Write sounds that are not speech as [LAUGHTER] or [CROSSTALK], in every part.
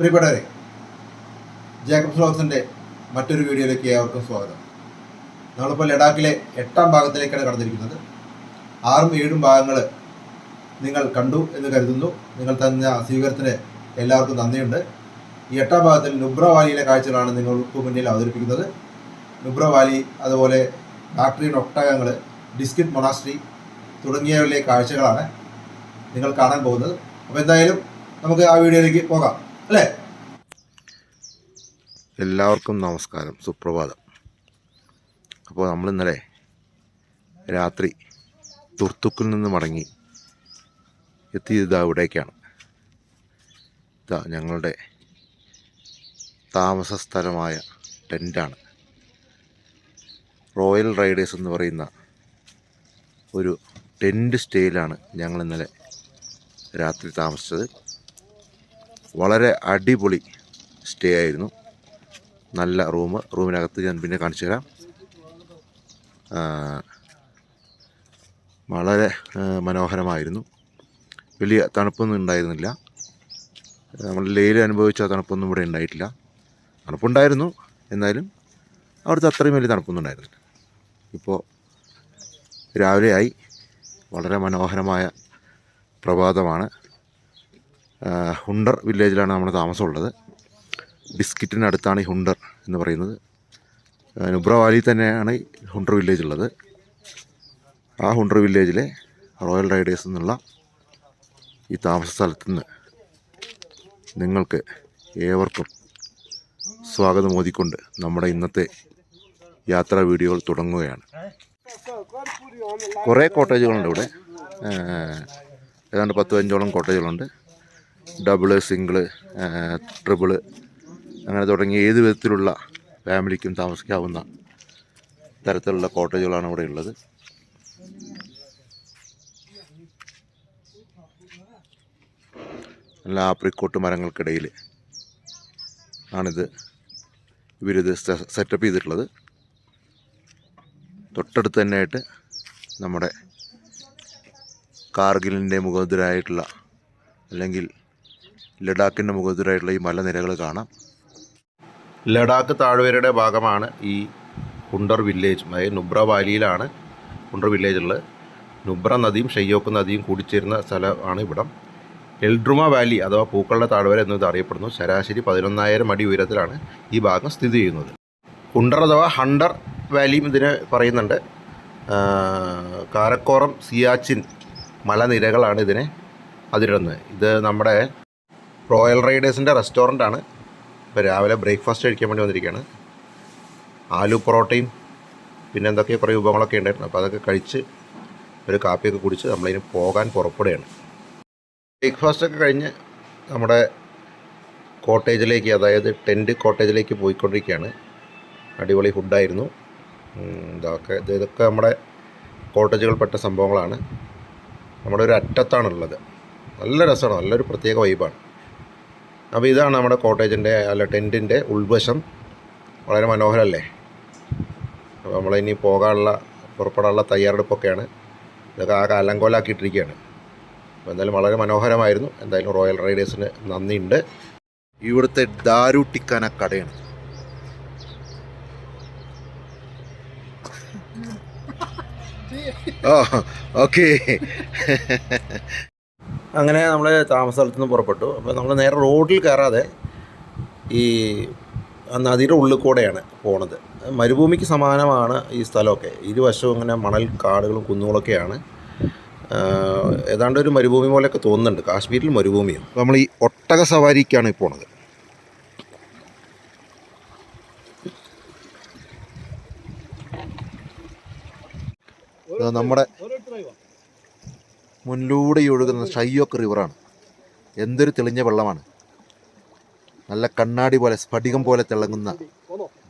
പ്രിയപ്പെട്ടവരെ ജേക്കബ് സ്ലോക്സിന്റെ മറ്റൊരു വീഡിയോയിലേക്ക് ഏവർക്കും സ്വാഗതം. നമ്മളിപ്പോൾ ലഡാക്കിലെ എട്ടാം ഭാഗത്തിലേക്കാണ് കടന്നിരിക്കുന്നത്. ആറും ഏഴും ഭാഗങ്ങൾ നിങ്ങൾ കണ്ടു എന്ന് കരുതുന്നു. നിങ്ങൾ തന്ന സ്വീകരണത്തിന് എല്ലാവർക്കും നന്ദിയുണ്ട്. ഈ എട്ടാം ഭാഗത്തിൽ നുബ്ര വാലിയിലെ കാഴ്ചകളാണ് നിങ്ങൾക്ക് മുന്നിൽ അവതരിപ്പിക്കുന്നത്. നുബ്ര വാലി അതുപോലെ ബാക്ടറിയൻ ഒട്ടകങ്ങൾ ഡിസ്കിറ്റ് മൊണാസ്ട്രി തുടങ്ങിയവരിലെ കാഴ്ചകളാണ് നിങ്ങൾ കാണാൻ പോകുന്നത്. അപ്പോൾ എന്തായാലും നമുക്ക് ആ വീഡിയോയിലേക്ക് പോകാം. അല്ലേ? എല്ലാവർക്കും നമസ്കാരം. സുപ്രഭാതം. അപ്പോൾ നമ്മൾ ഇന്നലെ രാത്രി തുർത്തുക്കിൽ നിന്ന് മടങ്ങി എത്തിയത് ഇവിടേക്കാണ്. ഇതാ ഞങ്ങളുടെ താമസ സ്ഥലമായ ടെന്റാണ് റോയൽ റൈഡേഴ്സ് എന്ന് പറയുന്ന ഒരു ടെന്റ് സ്റ്റേയിലാണ് ഞങ്ങൾ ഇന്നലെ രാത്രി താമസിച്ചത്. വളരെ അടിപൊളി സ്റ്റേ ആയിരുന്നു. നല്ല റൂം റൂമിനകത്ത് ഞാൻ പിന്നെ കാണിച്ചു തരാം. വളരെ മനോഹരമായിരുന്നു. വലിയ തണുപ്പൊന്നും ഉണ്ടായിരുന്നില്ല. നമ്മൾ ലേയിൽ അനുഭവിച്ച തണുപ്പൊന്നും ഇവിടെ ഉണ്ടായിട്ടില്ല. തണുപ്പുണ്ടായിരുന്നു എന്നാലും അവിടുത്തെ അത്രയും വലിയ തണുപ്പൊന്നും ഉണ്ടായിരുന്നില്ല. ഇപ്പോൾ രാവിലെയായി. വളരെ മനോഹരമായ പ്രഭാതമാണ്. ഹുണ്ടർ വില്ലേജിലാണ് നമ്മുടെ താമസമുള്ളത്. ബിസ്ക്കറ്റിനടുത്താണ് ഈ ഹുണ്ടർ എന്ന് പറയുന്നത്. ആ, നുബ്ര വാലി തന്നെയാണ് ഹുണ്ടർ വില്ലേജ് ഉള്ളത് ആ ഹുണ്ടർ വില്ലേജിലെ റോയൽ റൈഡേഴ്സ് എന്നുള്ള ഈ താമസ സ്ഥലത്ത് നിന്ന് നിങ്ങൾക്ക് ഏവർക്കും സ്വാഗതം ഓതിക്കൊണ്ട് നമ്മുടെ ഇന്നത്തെ യാത്രാ വീഡിയോകൾ തുടങ്ങുകയാണ്. കുറേ കോട്ടേജുകളുണ്ട് ഇവിടെ. ഏതാണ്ട് പത്ത് അഞ്ചോളം കോട്ടേജുകളുണ്ട്. ഡബിൾ സിംഗിൾ ട്രിപ്പിൾ അങ്ങനെ തുടങ്ങി ഏത് വിധത്തിലുള്ള ഫാമിലിക്കും താമസിക്കാവുന്ന തരത്തിലുള്ള കോട്ടേജുകളാണ് ഇവിടെ ഉള്ളത്. നല്ല ആപ്രിക്കോട്ട് മരങ്ങൾക്കിടയിൽ ആണിത് ഇവരിത് സെറ്റപ്പ് ചെയ്തിട്ടുള്ളത്. തൊട്ടടുത്ത് തന്നെയായിട്ട് നമ്മുടെ കാർഗിലിന്റെ മുഖദ്രായിട്ടുള്ള അല്ലെങ്കിൽ ലഡാക്കിന്റെ മുഖത്തിലായിട്ടുള്ള ഈ മലനിരകൾ കാണാം. ലഡാക്ക് താഴ്വരയുടെ ഭാഗമാണ് ഈ കുണ്ടർ വില്ലേജ് അതായത് നുബ്ര വാലിയിലാണ് കുണ്ടർ വില്ലേജ് ഉള്ളത്. നുബ്ര നദിയും ഷെയ്യോക്ക് നദിയും കൂടിച്ചേരുന്ന സ്ഥലമാണ് ഇവിടം. എൽഡ്രുമ വാലി അഥവാ പൂക്കളുടെ താഴ്വര എന്നത് അറിയപ്പെടുന്നു ശരാശരി പതിനൊന്നായിരം അടി ഉയരത്തിലാണ് ഈ ഭാഗം സ്ഥിതി ചെയ്യുന്നത്. കുണ്ടർ അഥവാ ഹണ്ടർ വാലിയും ഇതിനെ പറയുന്നുണ്ട്. കാരക്കോറം സിയാച്ചിൻ മലനിരകളാണ് ഇതിനെ അതിരിടുന്നത്. ഇത് നമ്മുടെ റോയൽ റൈഡേഴ്സിന്റെ റെസ്റ്റോറന്റ് ആണ്. ഇപ്പോൾ രാവിലെ ബ്രേക്ക്ഫാസ്റ്റ് കഴിക്കാൻ വേണ്ടി വന്നിരിക്കുകയാണ്. ആലു പൊറോട്ടയും പിന്നെ എന്തൊക്കെ കുറേ വിഭവങ്ങളൊക്കെ ഉണ്ടായിരുന്നു. അപ്പോൾ അതൊക്കെ കഴിച്ച് ഒരു കാപ്പിയൊക്കെ കുടിച്ച് നമ്മളിനി പോകാൻ പുറപ്പെടുകയാണ്. ബ്രേക്ക്ഫാസ്റ്റൊക്കെ കഴിഞ്ഞ് നമ്മുടെ കോട്ടേജിലേക്ക് അതായത് ടെന്റ് കോട്ടേജിലേക്ക് പോയിക്കൊണ്ടിരിക്കുകയാണ്. അടിപൊളി ഫുഡായിരുന്നു. ഇതൊക്കെ ഇത് ഇതൊക്കെ നമ്മുടെ കോട്ടേജുകൾപ്പെട്ട സംഭവങ്ങളാണ്. നമ്മുടെ ഒരു അറ്റത്താണുള്ളത്. നല്ല രസമാണ്. നല്ലൊരു പ്രത്യേക വൈബാണ്. അപ്പോൾ ഇതാണ് നമ്മുടെ കോട്ടേജിന്റെ അല്ല ടെന്റിന്റെ ഉൾവശം. വളരെ മനോഹരമല്ലേ അപ്പോൾ നമ്മളിനി പോകാനുള്ള പുറപ്പെടാനുള്ള തയ്യാറെടുപ്പൊക്കെയാണ്. ഇതൊക്കെ ആകെ അലങ്കോലാക്കിയിട്ടിരിക്കുകയാണ്. അപ്പോൾ എന്തായാലും വളരെ മനോഹരമായിരുന്നു. എന്തായാലും റോയൽ റൈഡേഴ്സിന് നന്ദിയുണ്ട്. ഇവിടുത്തെ ദാരു ടിക്കാന കടയാണ്. [LAUGHS] ഓക്കെ. [LAUGHS] അങ്ങനെ നമ്മൾ താമസ സ്ഥലത്ത് നിന്ന് പുറപ്പെട്ടു. അപ്പോൾ നമ്മൾ നേരെ റോഡിൽ കയറാതെ ഈ നദിയുടെ ഉള്ളിൽ കൂടെയാണ് പോണത്. മരുഭൂമിക്ക് സമാനമാണ് ഈ സ്ഥലമൊക്കെ. ഇരുവശവും ഇങ്ങനെ മണൽ കാടുകളും കുന്നുകളൊക്കെയാണ്. ഏതാണ്ട് ഒരു മരുഭൂമി പോലെയൊക്കെ തോന്നുന്നുണ്ട്. കാശ്മീരിൽ മരുഭൂമിയും. നമ്മൾ ഈ ഒട്ടക സവാരിക്കാണ് ഈ പോണത്. നമ്മുടെ മുന്നിലൂടെ ഒഴുകുന്ന ഷയ്യോക്ക് റിവറാണ്. എന്തൊരു തെളിഞ്ഞ വെള്ളമാണ്. നല്ല കണ്ണാടി പോലെ സ്ഫടികം പോലെ തിളങ്ങുന്ന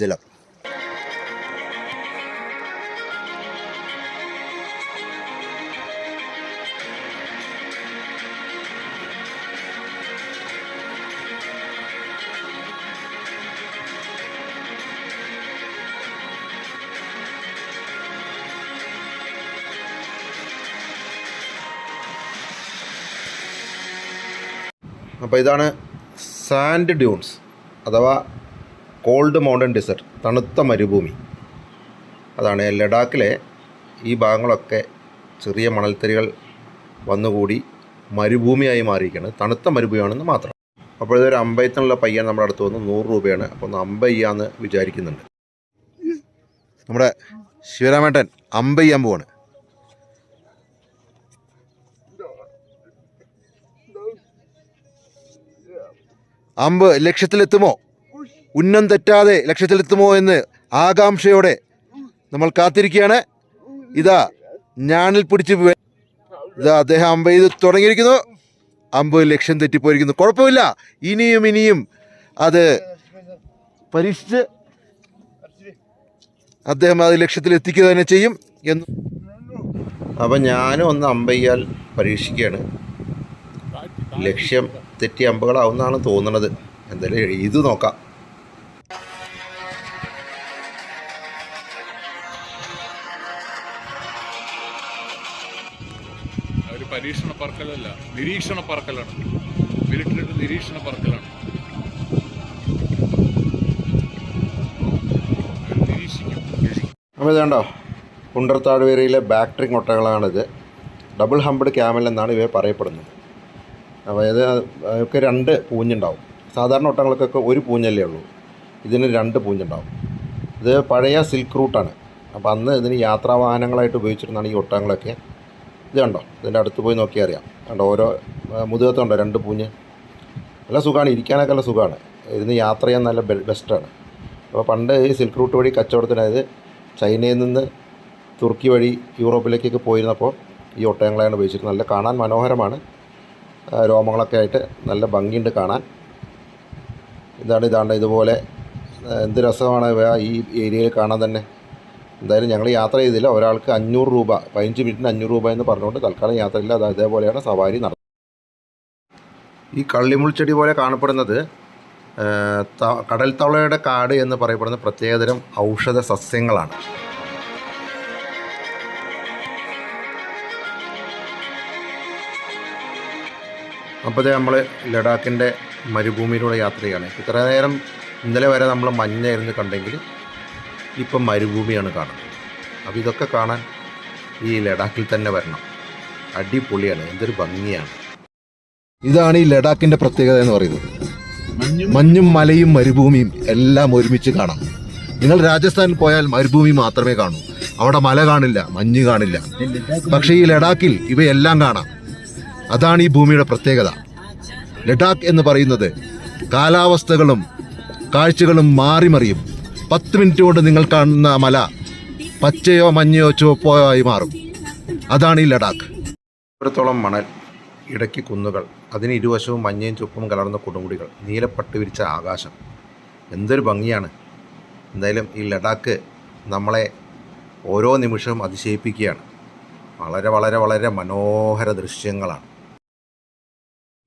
ജലം. അപ്പോൾ ഇതാണ് സാൻഡ് ഡ്യൂൺസ് അഥവാ കോൾഡ് മൗണ്ടൻ ഡെസേർട്ട് തണുത്ത മരുഭൂമി. അതാണ് ലഡാക്കിലെ ഈ ഭാഗങ്ങളൊക്കെ ചെറിയ മണൽത്തരികൾ വന്നുകൂടി മരുഭൂമിയായി മാറിയിരിക്കുകയാണ്. തണുത്ത മരുഭൂമിയാണെന്ന് മാത്രം. അപ്പോൾ ഇതൊരു അമ്പയത്തിനുള്ള പയ്യൻ നമ്മുടെ അടുത്ത് വന്ന് നൂറ് രൂപയാണ്. അപ്പോൾ ഒന്ന് അമ്പയ്യാന്ന് വിചാരിക്കുന്നുണ്ട്. നമ്മുടെ ശിവരാമേട്ടൻ അമ്പയ്യാൻ പോവാണ്. അമ്പ് ലക്ഷ്യത്തിലെത്തുമോ? ഉന്നം തെറ്റാതെ ലക്ഷ്യത്തിലെത്തുമോ എന്ന് ആകാംക്ഷയോടെ നമ്മൾ കാത്തിരിക്കുകയാണ്. ഇതാ ഞാനിൽ പിടിച്ച് ഇതാ അദ്ദേഹം അമ്പ് ചെയ്ത് തുടങ്ങിയിരിക്കുന്നു. അമ്പ് ലക്ഷ്യം തെറ്റിപ്പോയിരിക്കുന്നു. കുഴപ്പമില്ല. ഇനിയും ഇനിയും അത് പരീക്ഷിച്ച് അദ്ദേഹം അത് ലക്ഷ്യത്തിൽ എത്തിക്കുക തന്നെ ചെയ്യും എന്ന്. അപ്പം ഞാനും ഒന്ന് അമ്പയ്യാൽ പരീക്ഷിക്കുകയാണ്. ലക്ഷ്യം തെറ്റി അമ്പുകളാവുന്നതാണ് തോന്നുന്നത് എന്തായാലും ഇത് നോക്കാം. ഒരു പരീക്ഷണ പറക്കലല്ല നിരീക്ഷണ പറക്കലാണ്. മിലിറ്ററിയുടെ നിരീക്ഷണ പറക്കലാണ്. അപ്പോൾ ഇതുണ്ടോ Bactrian Bactrian double humped camel എന്നാണ് ഇവയെ പറയപ്പെടുന്നത്. ഇത് ഒക്കെ രണ്ട് പൂഞ്ഞുണ്ടാവും. സാധാരണ ഒട്ടകങ്ങൾക്കൊക്കെ ഒരു പൂഞ്ഞല്ലേ ഉള്ളൂ. ഇതിന് രണ്ട് പൂഞ്ഞുണ്ടാവും. ഇത് പഴയ സിൽക്ക് റൂട്ടാണ്. അപ്പോൾ അന്ന് ഇതിന് യാത്രാ വാഹനങ്ങളായിട്ട് ഉപയോഗിച്ചിരുന്നാണ് ഈ ഒട്ടകങ്ങളൊക്കെ. ഇത് കണ്ടോ? ഇതിന്റെ അടുത്ത് പോയി നോക്കിയാൽ അറിയാം. കണ്ടോ? ഓരോ മുതുകത്തുണ്ടോ രണ്ട് പൂഞ്ഞ്. നല്ല സുഖമാണ്. ഇരിക്കാനൊക്കെ നല്ല സുഖമാണ്. ഇതിന് യാത്ര ചെയ്യാൻ നല്ല ബെസ്റ്റാണ്. അപ്പോൾ പണ്ട് ഈ സിൽക്ക് റൂട്ട് വഴി കച്ചവടത്തിന് അതായത് ചൈനയിൽ നിന്ന് തുർക്കി വഴി യൂറോപ്പിലേക്കൊക്കെ പോയിരുന്നപ്പോൾ ഈ ഒട്ടകങ്ങളെയാണ് ഉപയോഗിച്ചിരുന്നത്. നല്ല കാണാൻ മനോഹരമാണ്. രോമങ്ങളൊക്കെ ആയിട്ട് നല്ല ഭംഗിയുണ്ട് കാണാൻ. ഇതാണ് ഇതാണ്ട് ഇതുപോലെ എന്ത് രസമാണ് ഈ ഏരിയയിൽ കാണാൻ തന്നെ. എന്തായാലും ഞങ്ങൾ യാത്ര ചെയ്തില്ല. ഒരാൾക്ക് അഞ്ഞൂറ് രൂപ പതിനഞ്ച് മിനിറ്റിന് അഞ്ഞൂറ് രൂപ എന്ന് പറഞ്ഞുകൊണ്ട് തൽക്കാലം യാത്രയില്ല അത് അതേപോലെയാണ് സവാരി നടത്തുന്നത് ഈ കള്ളിമുൾച്ചെടി പോലെ കാണപ്പെടുന്നത് കടൽത്തവളയുടെ കടൽ തവളയുടെ കാട് എന്ന് പറയപ്പെടുന്ന പ്രത്യേകതരം ഔഷധ സസ്യങ്ങളാണ്. അപ്പോൾ നമ്മൾ ലഡാക്കിന്റെ മരുഭൂമിയിലൂടെ യാത്ര ചെയ്യുകയാണ് ഇത്ര നേരം ഇന്നലെ വരെ നമ്മൾ മഞ്ഞായിരുന്നു കണ്ടെങ്കിൽ ഇപ്പം മരുഭൂമിയാണ് കാണുന്നത്. അപ്പോൾ ഇതൊക്കെ കാണാൻ ഈ ലഡാക്കിൽ തന്നെ വരണം. അടിപൊളിയാണ് എന്തൊരു ഭംഗിയാണ്. ഇതാണ് ഈ ലഡാക്കിന്റെ പ്രത്യേകത എന്ന് പറയുന്നത്. മഞ്ഞും മലയും മരുഭൂമിയും എല്ലാം ഒരുമിച്ച് കാണാം. നിങ്ങൾ രാജസ്ഥാനിൽ പോയാൽ മരുഭൂമി മാത്രമേ കാണൂ. അവിടെ മല കാണില്ല മഞ്ഞ് കാണില്ല. പക്ഷേ ഈ ലഡാക്കിൽ ഇവയെല്ലാം കാണാം. അതാണ് ഈ ഭൂമിയുടെ പ്രത്യേകത. ലഡാക്ക് എന്ന് പറയുന്നത് കാലാവസ്ഥകളും കാഴ്ചകളും മാറിമറിയും. പത്ത് മിനിറ്റ് കൊണ്ട് നിങ്ങൾ കാണുന്ന മല പച്ചയോ മഞ്ഞയോ ചുവപ്പോ ആയി മാറും. അതാണ് ഈ ലഡാക്ക്. ഇത്രത്തോളം മണൽ ഇടയ്ക്ക് കുന്നുകൾ അതിന് ഇരുവശവും മഞ്ഞയും ചുപ്പും കലർന്ന കൊടുമുടികൾ നീലപ്പട്ട് വിരിച്ച ആകാശം. എന്തൊരു ഭംഗിയാണ്. എന്തായാലും ഈ ലഡാക്ക് നമ്മളെ ഓരോ നിമിഷവും അതിശയിപ്പിക്കുകയാണ്. വളരെ വളരെ വളരെ മനോഹര ദൃശ്യങ്ങളാണ്.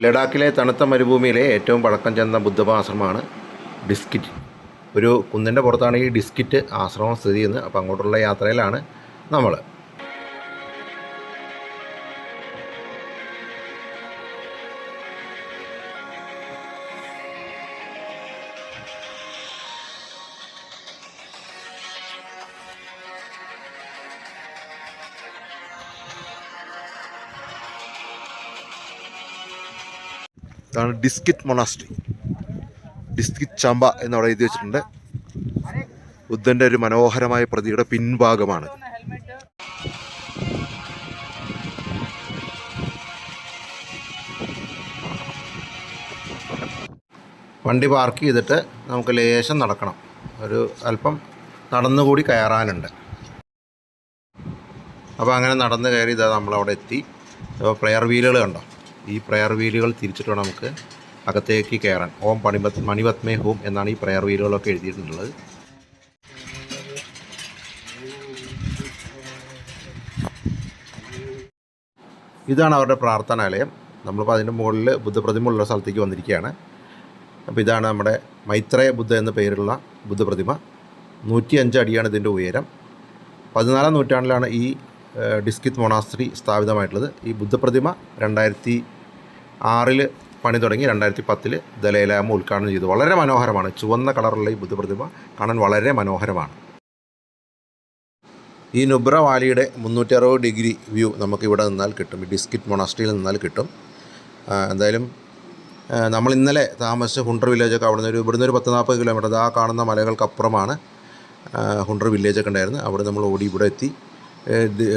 ലഡാക്കിലെ തണുത്ത മരുഭൂമിയിലെ ഏറ്റവും പഴക്കം ചെന്ന ബുദ്ധമാശ്രമമാണ് ഡിസ്കിറ്റ്. ഒരു കുന്നിന്റെ പുറത്താണ് ഈ ഡിസ്കിറ്റ് ആശ്രമം സ്ഥിതി ചെയ്യുന്നത്. അപ്പോൾ അങ്ങോട്ടുള്ള യാത്രയിലാണ് നമ്മൾ ഇതാണ് ഡിസ്കിറ്റ് മൊണാസ്ട്രി. ഡിസ്കിറ്റ് ചമ്പ എന്നവിടെ എഴുതി വെച്ചിട്ടുണ്ട്. ബുദ്ധന്റെ ഒരു മനോഹരമായ പ്രതിയുടെ പിൻഭാഗമാണ്. വണ്ടി പാർക്ക് ചെയ്തിട്ട് നമുക്ക് ലേശം നടക്കണം. ഒരു അല്പം നടന്നുകൂടി കയറാനുണ്ട്. അപ്പോൾ അങ്ങനെ നടന്ന് കയറി ഇതാ നമ്മളവിടെ എത്തി. അപ്പോൾ പ്രെയർ വീലുകൾ കണ്ടോ? ഈ പ്രയർ വീലുകൾ തിരിച്ചിട്ട് വേണം നമുക്ക് അകത്തേക്ക് കയറാൻ. ഓം പണിപത് മണിപത്മേ ഹോം എന്നാണ് ഈ പ്രയർ വീലുകളൊക്കെ എഴുതിയിട്ടുള്ളത്. ഇതാണ് അവരുടെ പ്രാർത്ഥനാലയം നമ്മളിപ്പോൾ അതിന്റെ മുകളിൽ ബുദ്ധപ്രതിമ ഉള്ള സ്ഥലത്തേക്ക് വന്നിരിക്കുകയാണ്. അപ്പോൾ ഇതാണ് നമ്മുടെ മൈത്രേയ ബുദ്ധ എന്ന പേരുള്ള ബുദ്ധപ്രതിമ. നൂറ്റി അഞ്ച് അടിയാണ് ഇതിന്റെ ഉയരം. പതിനാലാം നൂറ്റാണ്ടിലാണ് ഈ ഡിസ്കിത് മൊണാസ്ത്രി സ്ഥാപിതമായിട്ടുള്ളത്. ഈ ബുദ്ധപ്രതിമ രണ്ടായിരത്തി ആറിൽ പണി തുടങ്ങി രണ്ടായിരത്തി പത്തിൽ ദലൈലാമ ഉദ്ഘാടനം ചെയ്തു. വളരെ മനോഹരമാണ്. ചുവന്ന കളറുള്ള ഈ ബുദ്ധപ്രതിമ കാണാൻ വളരെ മനോഹരമാണ്. ഈ നുബ്ര വാലിയുടെ മുന്നൂറ്റി അറുപത് ഡിഗ്രി വ്യൂ നമുക്ക് ഇവിടെ നിന്നാൽ കിട്ടും. ഈ ഡിസ്കിറ്റ് മൊണാസ്ട്രിയിൽ നിന്നാൽ കിട്ടും. എന്തായാലും നമ്മൾ ഇന്നലെ താമസിച്ച ഹുണ്ടർ വില്ലേജൊക്കെ അവിടെ നിന്ന് ഒരു ഇവിടുന്ന് ഒരു പത്ത് നാൽപ്പത് കിലോമീറ്റർ. ആ കാണുന്ന മലകൾക്കപ്പുറമാണ് ഹുണ്ടർ വില്ലേജൊക്കെ ഉണ്ടായിരുന്നു അവിടെ നമ്മൾ ഓടി ഇവിടെ എത്തി.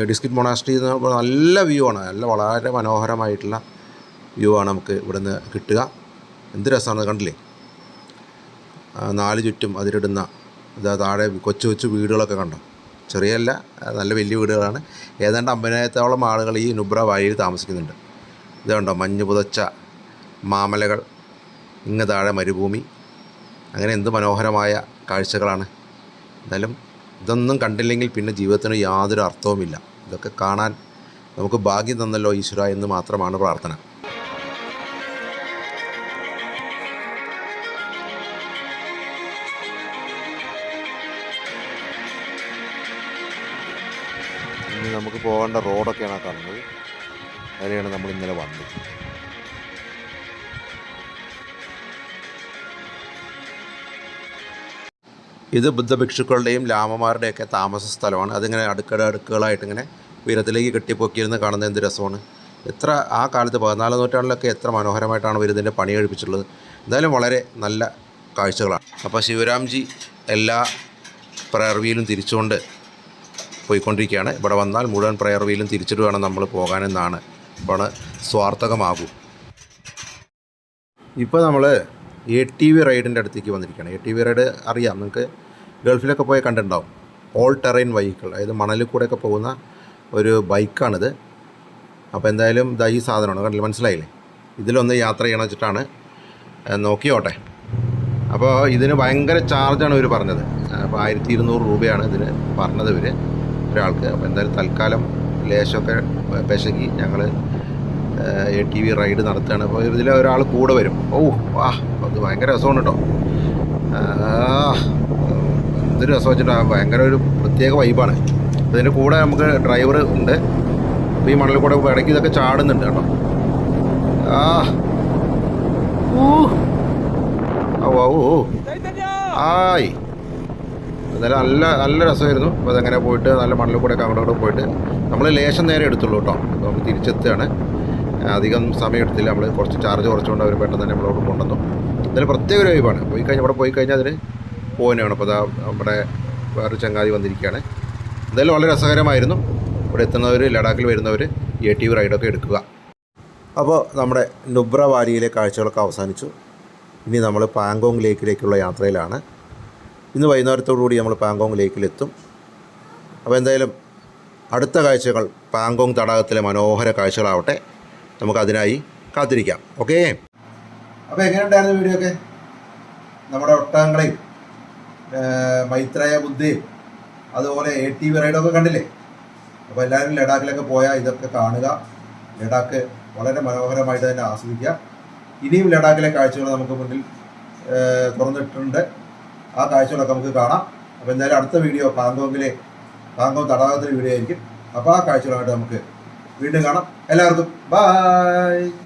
ഡിസ്കിറ്റ് മൊണാസ്ട്രി എന്ന് നല്ല വ്യൂ ആണ്. നല്ല വളരെ മനോഹരമായിട്ടുള്ള വ്യൂ ആണ് നമുക്ക് ഇവിടുന്ന് കിട്ടുക. എന്ത് രസമാണ് കണ്ടില്ലേ? നാല് ചുറ്റും അതിരിടുന്ന ഇതാ താഴെ കൊച്ചു കൊച്ചു വീടുകളൊക്കെ കണ്ടോ? ചെറിയല്ല നല്ല വലിയ വീടുകളാണ്. ഏതാണ്ട് അമ്പതിനായിരത്തോളം ആളുകൾ ഈ നുബ്ര വായിൽ താമസിക്കുന്നുണ്ട്. ഇത് കണ്ടോ? മഞ്ഞ് പുതച്ച മാമലകൾ ഇങ്ങ് താഴെ മരുഭൂമി. അങ്ങനെ എന്ത് മനോഹരമായ കാഴ്ചകളാണ്. എന്നാലും ഇതൊന്നും കണ്ടില്ലെങ്കിൽ പിന്നെ ജീവിതത്തിന് യാതൊരു അർത്ഥവുമില്ല. ഇതൊക്കെ കാണാൻ നമുക്ക് ഭാഗ്യം തന്നല്ലോ ഈശ്വര എന്ന് മാത്രമാണ് പ്രാർത്ഥന. പോകേണ്ട റോഡൊക്കെയാണ് കാണുന്നത് അതിലെയാണ് നമ്മൾ ഇന്നലെ വന്നത്. ഇത് ബുദ്ധഭിക്ഷുക്കളുടെയും ലാമമാരുടെയൊക്കെ താമസ സ്ഥലമാണ്. അതിങ്ങനെ അടുക്കട അടുക്കുകളായിട്ട് ഇങ്ങനെ ഉയരത്തിലേക്ക് കെട്ടിപ്പൊക്കിയിരുന്ന് കാണുന്നത് എന്ത് രസമാണ്. എത്ര ആ കാലത്ത് പതിനാലാം നൂറ്റാണ്ടിലൊക്കെ എത്ര മനോഹരമായിട്ടാണ് ഇവർ പണി കഴിപ്പിച്ചിട്ടുള്ളത്. എന്തായാലും വളരെ നല്ല കാഴ്ചകളാണ്. അപ്പോൾ ശിവരാംജി എല്ലാ പ്രയർവിയിലും തിരിച്ചുകൊണ്ട് പോയിക്കൊണ്ടിരിക്കുകയാണ്. ഇവിടെ വന്നാൽ മുഴുവൻ പ്രയർ വീലും തിരിച്ചിട്ട് വേണം നമ്മൾ പോകാനെന്നാണ്. അപ്പോൾ സ്വാർത്ഥകമാകൂ. ഇപ്പോൾ നമ്മൾ എ ടി വി റൈഡിന്റെ അടുത്തേക്ക് വന്നിരിക്കുകയാണ്. എ ടി വി റൈഡ് അറിയാം. നിങ്ങൾക്ക് ഗൾഫിലൊക്കെ പോയി കണ്ടിട്ടുണ്ടാവും. ഓൾ ടെറൈൻ വെഹിക്കിൾ അതായത് മണലിൽ കൂടെയൊക്കെ പോകുന്ന ഒരു ബൈക്കാണിത്. അപ്പോൾ എന്തായാലും ഇതാ ഈ സാധനമാണ്. കണ്ടില്ല? മനസ്സിലായില്ലേ? ഇതിലൊന്ന് യാത്ര ചെയ്യണം വെച്ചിട്ടാണ് നോക്കിയോട്ടെ. അപ്പോൾ ഇതിന് ഭയങ്കര ചാർജാണ് ഇവർ പറഞ്ഞത്. അപ്പോൾ ആയിരത്തി ഇരുന്നൂറ് രൂപയാണ് ഇതിന് പറഞ്ഞത് ഇവർ ഒരാൾക്ക് അപ്പോൾ എന്തായാലും തൽക്കാലം ലേശമൊക്കെ പെശകി ഞങ്ങൾ എ ടി വി റൈഡ് നടത്തുകയാണ്. അപ്പോൾ ഇതിൽ ഒരാൾ കൂടെ വരും. ഓ വാ അത് ഭയങ്കര രസമാണ് കേട്ടോ. എന്തൊരു രസം വെച്ചിട്ടാണ് ഭയങ്കര ഒരു പ്രത്യേക വൈബാണ്. ഇതിന്റെ കൂടെ നമുക്ക് ഡ്രൈവർ ഉണ്ട്. അപ്പോൾ ഈ മണലിൽ കൂടെ ഇടയ്ക്ക് ഇതൊക്കെ ചാടുന്നുണ്ട് കേട്ടോ. ആ ഓ ഓ ആയി. എന്നാലും നല്ല നല്ല രസമായിരുന്നു. അപ്പോൾ അതങ്ങനെ പോയിട്ട് നല്ല മണ്ണിൽ കൂടെ അങ്ങോട്ട് പോയിട്ട് നമ്മൾ ലേശം നേരെ എടുത്തുള്ളൂ കേട്ടോ. നമ്മൾ തിരിച്ചെത്തുകയാണ്. അധികം സമയം എടുത്തില്ല. നമ്മൾ കുറച്ച് ചാർജ് കുറച്ചുകൊണ്ട് അവർ പെട്ടെന്ന് തന്നെ നമ്മളോട് കൊണ്ടുവന്നു. എന്തായാലും പ്രത്യേക ഒരു വൈബാണ് പോയി കഴിഞ്ഞാൽ അവിടെ പോയി കഴിഞ്ഞാൽ അതിന് പോകുന്നതാണ് അപ്പോൾ അതാ നമ്മുടെ വേറൊരു ചങ്ങാതി വന്നിരിക്കുകയാണ്. എന്തായാലും വളരെ രസകരമായിരുന്നു. ഇവിടെ എത്തുന്നവർ ലഡാക്കിൽ വരുന്നവർ എ ടി വി റൈഡൊക്കെ എടുക്കുക. അപ്പോൾ നമ്മുടെ നുബ്ര വാലിയിലെ കാഴ്ചകളൊക്കെ അവസാനിച്ചു. ഇനി നമ്മൾ പാങ്കോങ് ലേക്കിലേക്കുള്ള യാത്രയിലാണ്. ഇന്ന് വൈകുന്നേരത്തോടു കൂടി നമ്മൾ പാങ്കോങ് ലേക്കിലെത്തും. അപ്പോൾ എന്തായാലും അടുത്ത കാഴ്ചകൾ പാങ്കോങ് തടാകത്തിലെ മനോഹര കാഴ്ചകളാവട്ടെ. നമുക്കതിനായി കാത്തിരിക്കാം. ഓക്കേ? അപ്പോൾ എങ്ങനെയുണ്ടായിരുന്നു വീഡിയോ ഒക്കെ നമ്മുടെ ഒട്ടകങ്ങളെയും മൈത്രയ ബുദ്ധയും അതുപോലെ എ ടി വി റൈഡൊക്കെ കണ്ടില്ലേ? അപ്പോൾ എല്ലാവരും ലഡാക്കിലൊക്കെ പോയാൽ ഇതൊക്കെ കാണുക. ലഡാക്ക് വളരെ മനോഹരമായിട്ട് തന്നെ ആസ്വദിക്കുക. ഇനിയും ലഡാക്കിലെ കാഴ്ചകൾ നമുക്ക് മുന്നിൽ തുറന്നിട്ടുണ്ട്. ആ കാഴ്ചകളൊക്കെ നമുക്ക് കാണാം. അപ്പോൾ എന്തായാലും അടുത്ത വീഡിയോ പാങ്കോങ്ങിലെ പാങ്കോങ് തടാകത്തിലെ വീഡിയോ ആയിരിക്കും. അപ്പോൾ ആ കാഴ്ചകളായിട്ട് നമുക്ക് വീണ്ടും കാണാം. എല്ലാവർക്കും ബായ്